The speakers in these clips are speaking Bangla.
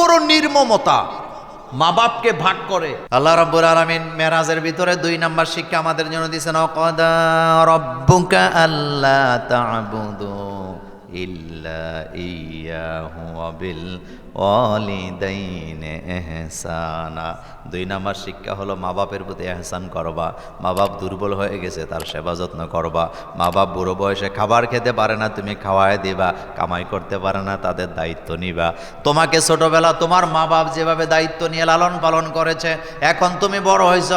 বড় নির্মমতা। মা বাপকে ভাগ করে। আল্লাহ রাব্বুল আলামিন মেরাজের ভিতরে দুই নাম্বার শিক্ষা আমাদের জন্য দিয়েছেন। অকদা আল্লাহ ইল্লা ইয়াহু বিল ওয়ালিদাইনি ইহসানা। দুই নাম্বার শিক্ষা হলো মা বাপের প্রতি এহসান করবা। মা বাপ দুর্বল হয়ে গেছে, তার সেবা যত্ন করবা। মা বাপ বুড়ো বয়সে খাবার খেতে পারে না, তুমি খাওয়ায় দিবা। কামাই করতে পারে না, তাদের দায়িত্ব নিবা। তোমাকে ছোটবেলা তোমার মা বাপ যেভাবে দায়িত্ব নিয়ে লালন পালন করেছে, এখন তুমি বড় হয়েছ,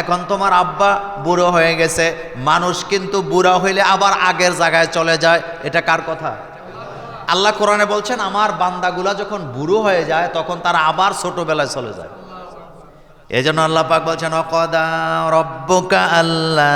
এখন তোমার আব্বা বুড়ো হয়ে গেছে। মানুষ কিন্তু বুড়া হইলে আবার আগের জায়গায় চলে যায়। এটা কার কথা? আল্লাহ কোরআনে বলছেন, আমার বান্দাগুলা যখন বুড়ো হয়ে যায়, তখন তারা আবার ছোটবেলায় চলে যায়। এই জন্য আল্লাহ পাক বলছেন, অকদা রব্বকা আল্লাহ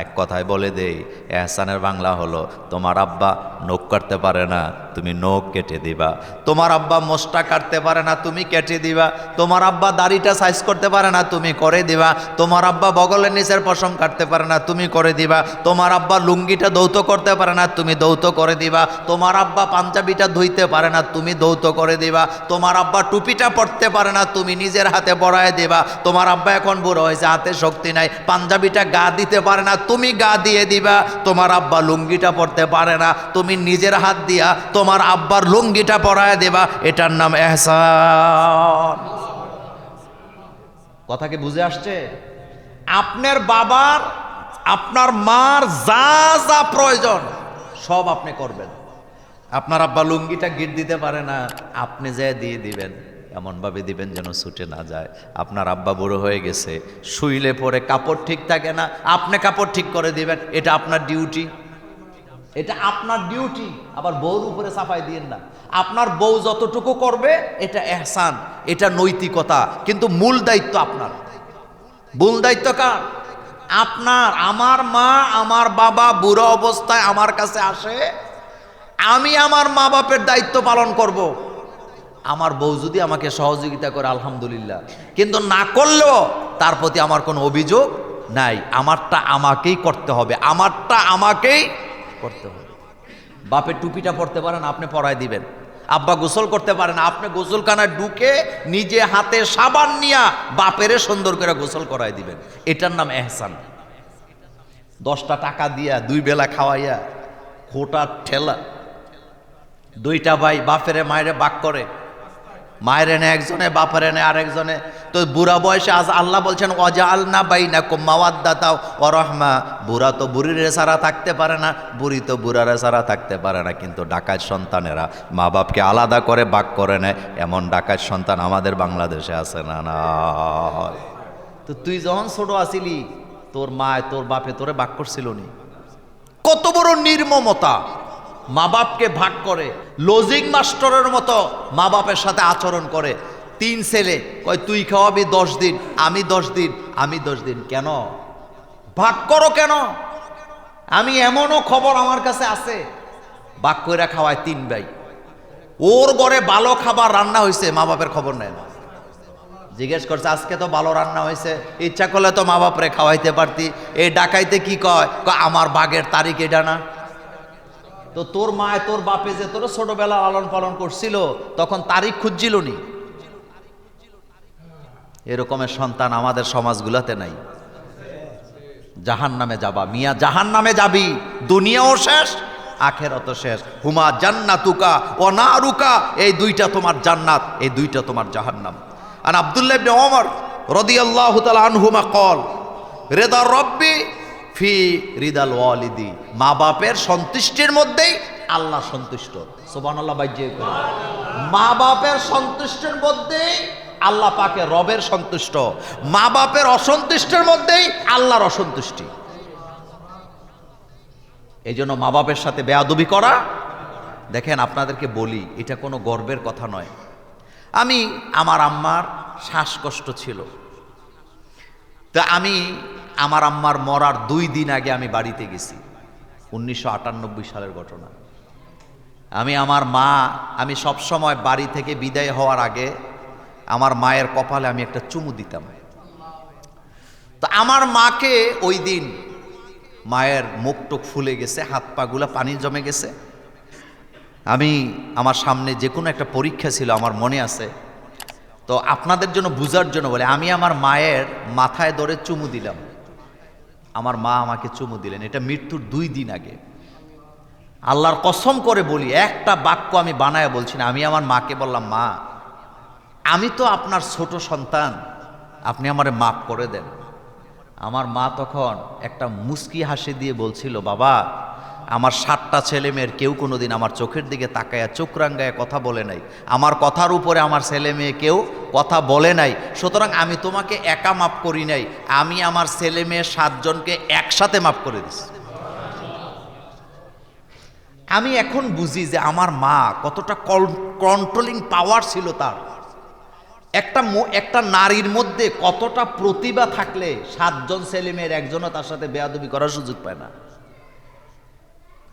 এক কথায় বলে দেই, এহসানের বাংলা হলো, তোমার আব্বা নখ কাটতে পারে না, তুমি নখ কেটে দিবা। তোমার আব্বা মোষটা কাটতে পারে না, তুমি কেটে দিবা। তোমার আব্বা দাড়িটা সাইজ করতে পারে না, তুমি করে দিবা। তোমার আব্বা বগলের নিচের পশম কাটতে পারে না, তুমি করে দিবা। তোমার আব্বা লুঙ্গিটা দৌত করতে পারে না, তুমি দৌত করে দিবা। তোমার আব্বা পাঞ্জাবিটা ধুইতে পারে না, তুমি দৌত করে দিবা। তোমার আব্বা টুপিটা পরতে পারে না, তুমি নিজের হাতে পরায় দিবা। তোমার আব্বা এখন বুড়ো হয়েছে, হাতে শক্তি নাই। পাঞ্জাবিটা গা দিতে পারে না, তুমি গা দিয়ে দিবা। তোমার আব্বা লুঙ্গিটা পরতে পারে না, তুমি নিজের হাত দিয়া তোমার আব্বার লুঙ্গিটা পরায় দেবা। এটার নাম এহসান। কথা কি বুঝে আসছে? আপনার বাবার, আপনার মার যা যা প্রয়োজন, সব আপনি করবেন। আপনার আব্বা লুঙ্গিটা গিট দিতে পারে না, আপনি যে দিয়ে দিবেন। এমনভাবে দিবেন যেন ছুটে না যায়। আপনার আব্বা বুড়ো হয়ে গেছে, শুইলে পরে কাপড় ঠিক থাকে না, আপনি কাপড় ঠিক করে দিবেন, এটা আপনার ডিউটি। এটা আপনার ডিউটি, আবার বউর উপরে সাফাই দিয়েন না। আপনার বউ যতটুকু করবে, এটা এহসান, এটা নৈতিকতা, কিন্তু মূল দায়িত্ব আপনার। মূল দায়িত্ব কার? আপনার, আমার মা, আমার বাবা বুড়ো অবস্থায় আমার কাছে আসে, আমি আমার মা বাপের দায়িত্ব পালন করব। আমার বউ যদি আমাকে সহযোগিতা করে, আলহামদুলিল্লাহ। কিন্তু না করলেও তার প্রতি আমার কোনো অভিযোগ নাই। আমারটা আমাকেই করতে হবে। আমারটা আমাকেই করতে হবে। বাপের টুপিটা পড়তে পারেন, আপনি পরায় দিবেন। আব্বা গোসল করতে পারেন, আপনি গোসলখানায় ঢুকে নিজে হাতে সাবান নিয়া বাপেরে সুন্দর করে গোসল করাই দিবেন। এটার নাম এহসান। দশটা টাকা দিয়া, দুই বেলা খাওয়াইয়া খোটার ঠেলা। দুইটা ভাই বাপেরে, মায়েরে বাক করে। মায়ের এনে একজনে, বাপের এনে আরেকজনে। তো বুড়া বয়সে আজ আল্লাহ বলছেন অজা আলনা বাই না কোম্মাওয়াদ্দাতাও অরহমা বুড়া তো বুড়ির সারা থাকতে পারে না, বুড়ি তো বুড়ার সারা থাকতে পারে না। কিন্তু ডাকাত সন্তানেরা মা বাপকে আলাদা করে বাক করে নেয়। এমন ডাকাত সন্তান আমাদের বাংলাদেশে আছে না না তো তুই যখন ছোট আসিলি, তোর মা তোর বাপে তোরে বাক করছিল নি? কত বড় নির্মমতা! মা বাপকে ভাগ করে লজিং মাস্টারের মতো মা বাপের সাথে আচরণ করে। তিন ছেলে, কয়, তুই খাওয়াবি দশ দিন, আমি দশ দিন, আমি দশ দিন। কেন? ভাগ করো কেন? আমি এমনও খবর আমার কাছে আছে। ভাগ কইরা খাওয়ায় তিন ভাই। ওর ঘরে ভালো খাবার রান্না হয়েছে মা বাপের খবর নেয় না। জিজ্ঞেস করছে, আজকে তো ভালো রান্না হয়েছে ইচ্ছা করলে তো মা বাপরে খাওয়াইতে পারতি। এই ডাকাইতে কি কয়? আমার বাগের তারিখ এটা না। তো তোর মায় তোর বাপে যে তোর ছোটবেলা লালন পালন করছিল, তখন তারিখ খুঁজছিল নি। এরকমের সন্তান আমাদের সমাজগুলাতে নাই। জাহান নামে যাবা। মিয়া জাহান নামে যাবি। দুনিয়াও শেষ আখেরত শেষ। হুমা জান্নাতুকা ও না রুকা এই দুইটা তোমার জান্নাত, এই দুইটা তোমার জাহান্নাম। আর আব্দুল্লাহ ইবনে ওমর রাদিয়াল্লাহু আনহুমা কল, রেদা রব্বি ফি রিদাল ওয়ালিদি। মা বাপের সন্তুষ্টির মধ্যেই আল্লাহ সন্তুষ্ট। সুবহানাল্লাহ বাইজে মা বাপের সন্তুষ্টির মধ্যেই আল্লাহ পাকে রবের সন্তুষ্ট। মা বাপের অসন্তুষ্টের মধ্যেই আল্লাহর অসন্তুষ্টি। এই জন্য মা বাপের সাথে বেয়াদবি করা, দেখেন আপনাদেরকে বলি, এটা কোনো গর্বের কথা নয়। আমি, আমার আম্মার শ্বাসকষ্ট ছিল। তা আমি আমার আম্মার মরার দুই দিন আগে আমি বাড়িতে গেছি। উনিশশো আটানব্বই সালের ঘটনা। আমি আমার মা, আমি সব সময় বাড়ি থেকে বিদায় হওয়ার আগে আমার মায়ের কপালে আমি একটা চুমু দিতাম। তো আমার মাকে ওই দিন মায়ের মুখ টুক ফুলে গেছে, হাত পাগুলা পানি জমে গেছে। আমি আমার সামনে যে কোনো একটা পরীক্ষা ছিল, আমার মনে আছে। তো আপনাদের জন্য, বুঝার জন্য বলে, আমি আমার মায়ের মাথায় ধরে চুমু দিলাম। আমার মা আমাকে চুমু দিলেন। এটা মৃত্যুর দুই দিন আগে। আল্লাহর কসম করে বলি, একটা বাক্য আমি বানায় বলছি না, আমি আমার মাকে বললাম, মা, আমি তো আপনার ছোট সন্তান, আপনি আমারে মাফ করে দেন। আমার মা তখন একটা মুস্কি হাসি দিয়ে বলছিল, বাবা, আমার সাতটা ছেলে মেয়ের কেউ কোনোদিন আমার চোখের দিকে তাকায়া, চোখ রাঙ্গায় কথা বলে নাই। আমার কথার উপরে আমার ছেলে মেয়ে কেউ কথা বলে নাই, সুতরাং আমি তোমাকে একা মাফ করি নাই, আমি আমার ছেলে মেয়ে সাতজনকে একসাথে মাফ করে দিচ্ছি আমি এখন বুঝি যে আমার মা কতটা কন্ট্রোলিং পাওয়ার ছিল তার। একটা একটা নারীর মধ্যে কতটা প্রতিভা থাকলে সাতজন ছেলে মেয়ের একজনও তার সাথে বেয়াদবি করার সুযোগ পায় না।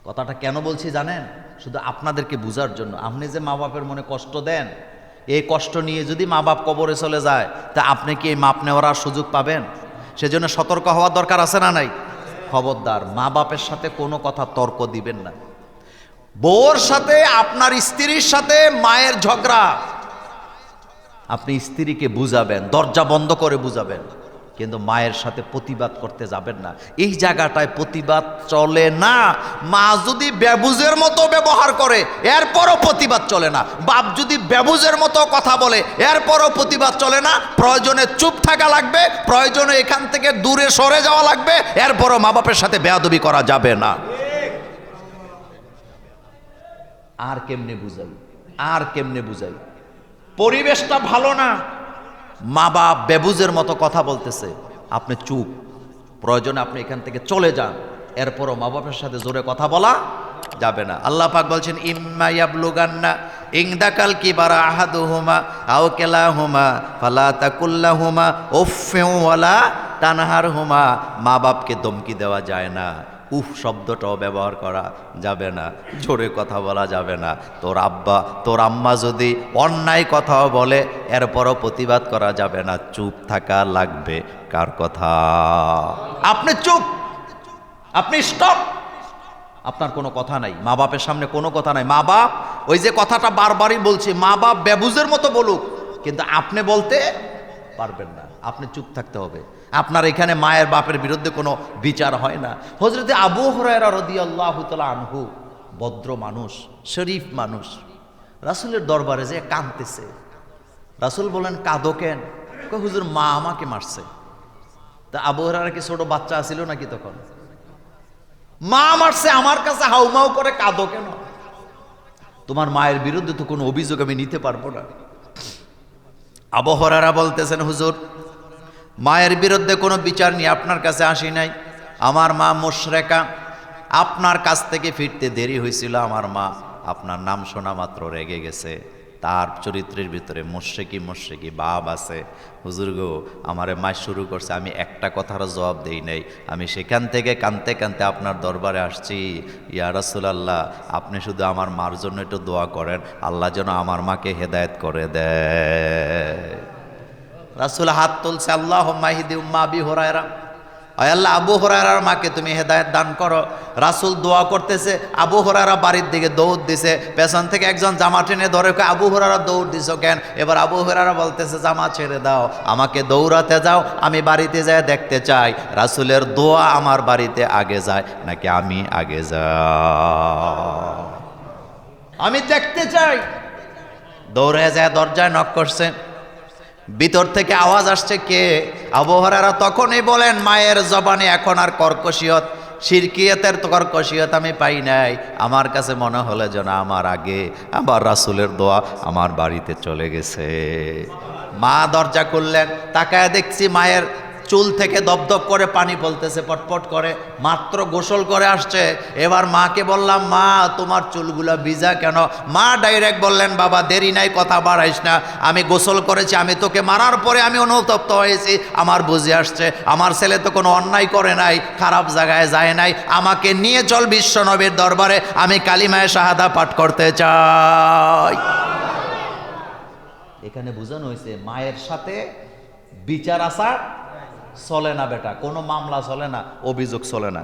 কথাটা কেন বলছি জানেন? শুধু আপনাদেরকে বুঝার জন্য। আপনি যে মা বাপের মনে কষ্ট দেন এই কষ্ট নিয়ে যদি মা বাপ কবরে চলে যায়, তা আপনি কি এই মাপ নেওয়ার সুযোগ পাবেন? সেজন্য সতর্ক হওয়ার দরকার আছে না নাই? খবরদার, মা বাপের সাথে কোনো কথা তর্ক দিবেন না। বউর সাথে, আপনার স্ত্রীর সাথে মায়ের ঝগড়া। আপনি স্ত্রীকে বুঝাবেন, দরজা বন্ধ করে বুঝাবেন। কিন্তু মায়ের সাথে প্রতিবাদ করতে যাবেন না। এই জায়গাটায় প্রতিবাদ চলে না। মা যদি ব্যবুজের মতো ব্যবহার করে, এরপরও প্রতিবাদ চলে না। বাপ যদি ব্যবুজের মতো কথা বলে, এরপরও প্রতিবাদ চলে না। প্রয়োজনে চুপ থাকা লাগবে, প্রয়োজনে এখান থেকে দূরে সরে যাওয়া লাগবে, এরপরও মা বাপের সাথে বেয়াদবি করা যাবে না। আর কেমনে বুঝাই? আর কেমনে বুঝাই? পরিবেশটা ভালো না। মা বাপ বেবুজের মতো কথা বলতেছে। আপনি চুপ। প্রয়োজনে আপনি এখান থেকে চলে যান। এরপরও মা বাপের সাথে জোরে কথা বলা যাবে না। আল্লাহ পাক বলছেন, ইম্মা ইয়াবলুগান্না ইংদাকাল কিবারা আহাদুহুমা আও কেলাহুমা ফালা তাকুল্লাহুমা উফফিউ ওয়ালা তানহারহুমা। মা বাপকে দমকি দেওয়া যায় না। উফ শব্দটাও ব্যবহার করা যাবে না, জোরে কথা বলা যাবে না। তোর আব্বা, তোর আম্মা যদি অন্যায় কথাও বলে, এরপরও প্রতিবাদ করা যাবে না। চুপ থাকা লাগবে, কার কথা? আপনি চুপ! আপনি স্টপ! আপনার কোনো কথা নাই। মা বাপের সামনে কোনো কথা নাই। মা বাপ, ওই যে কথাটা বারবারই বলছি, মা বাপ ব্যবুজের মতো বলুক, কিন্তু আপনি বলতে পারবেন না। আপনি চুপ থাকতে হবে। আপনার এখানে মায়ের বাপের বিরুদ্ধে কোনো বিচার হয় না। হজরতে আবু হরায়রা রদি আল্লাহ আনহু ভদ্র মানুষ, শরীফ মানুষ। রাসুলের দরবারে যে কাঁদতেছে। রাসুল বলেন, কাঁদো কেন? হুজুর, মা আমাকে মারছে। তা আবু কি ছোট বাচ্চা ছিল নাকি তখন? মা মারছে, আমার কাছে হাউমাউ করে কাঁদো কেন? তোমার মায়ের বিরুদ্ধে তো কোনো অভিযোগ আমি নিতে পারব না। আবহরারা বলতেছেন, হুজুর মায়ের বিরুদ্ধে কোনো বিচার নিয়ে আপনার কাছে আসি নাই। আমার মা মোশরেকা, আপনার কাছ থেকে ফিরতে দেরি হয়েছিল। আমার মা আপনার নাম শোনা মাত্র রেগে গেছে। তার চরিত্রের ভিতরে মোশেকি মোশেকি বাপ আছে। হুজুর গো, আমারে মা শুরু করছে, আমি একটা কথারও জবাব দেই নাই। আমি সেখান থেকে কানতে কানতে আপনার দরবারে আসছি। ইয়া রাসূলুল্লাহ, আপনি শুধু আমার মার জন্য একটু দোয়া করেন। আল্লাহ যেন আমার মাকে হেদায়েত করে দেয়। রাসুল হাত তুলছে আল্লাহ মাহিদি উম্মা আবি হোরায়রা। আল্লাহ, আবু হরারার মাকে তুমি হেদায়ত দান করো। রাসুল দোয়া করতেছে, আবু হরারা বাড়ির দিকে দৌড় দিছে, পেছন থেকে একজন জামা টেনে ধরে আবু হরারা দৌড় দিছ কেন এবার আবু হরারা বলতেছে, জামা ছেড়ে দাও, আমাকে দৌড়াতে যাও, আমি বাড়িতে যায় দেখতে চাই। রাসুলের দোয়া আমার বাড়িতে আগে যায়, নাকি আমি আগে যাই? আমি দেখতে চাই। দৌড়ে যায় দরজায় নক করছে। ভিতর থেকে আওয়াজ আসছে কে? আবহাওয়ারা তখনই বলেন, মায়ের জবানে এখন আর কর্কশিয়ত শিরকিয়তের কর্কশিয়ত আমি পাই নাই। আমার কাছে মনে হলে যেন আমার আগে আবার রাসুলের দোয়া আমার বাড়িতে চলে গেছে। মা দরজা করলেন তাকায় দেখছি মায়ের চুল থেকে দপদপ করে পানি পলতেছে পটপট করে, মাত্র গোসল করে আসছে। এবার মাকে বললাম, মা, তোমার চুলগুলো ভিজা কেন? মা ডাইরেক্ট বললেন, বাবা, দেরি নাই, কথা বাড়াইস না। আমি গোসল করেছি, আমি তোকে মারার পরে আমি অনুতপ্ত হয়েছি। আমার বুঝে আসছে, আমার ছেলে তো কোনো অন্যায় করে নাই, খারাপ জায়গায় যায় নাই। আমাকে নিয়ে চল বিশ্বনবীর দরবারে, আমি কালিমায় শাহাদা পাঠ করতে চাই। এখানে বোঝানো হয়েছে, মায়ের সাথে বিচার আসার চলে না বেটা কোনো মামলা চলে না অভিযোগ চলে না।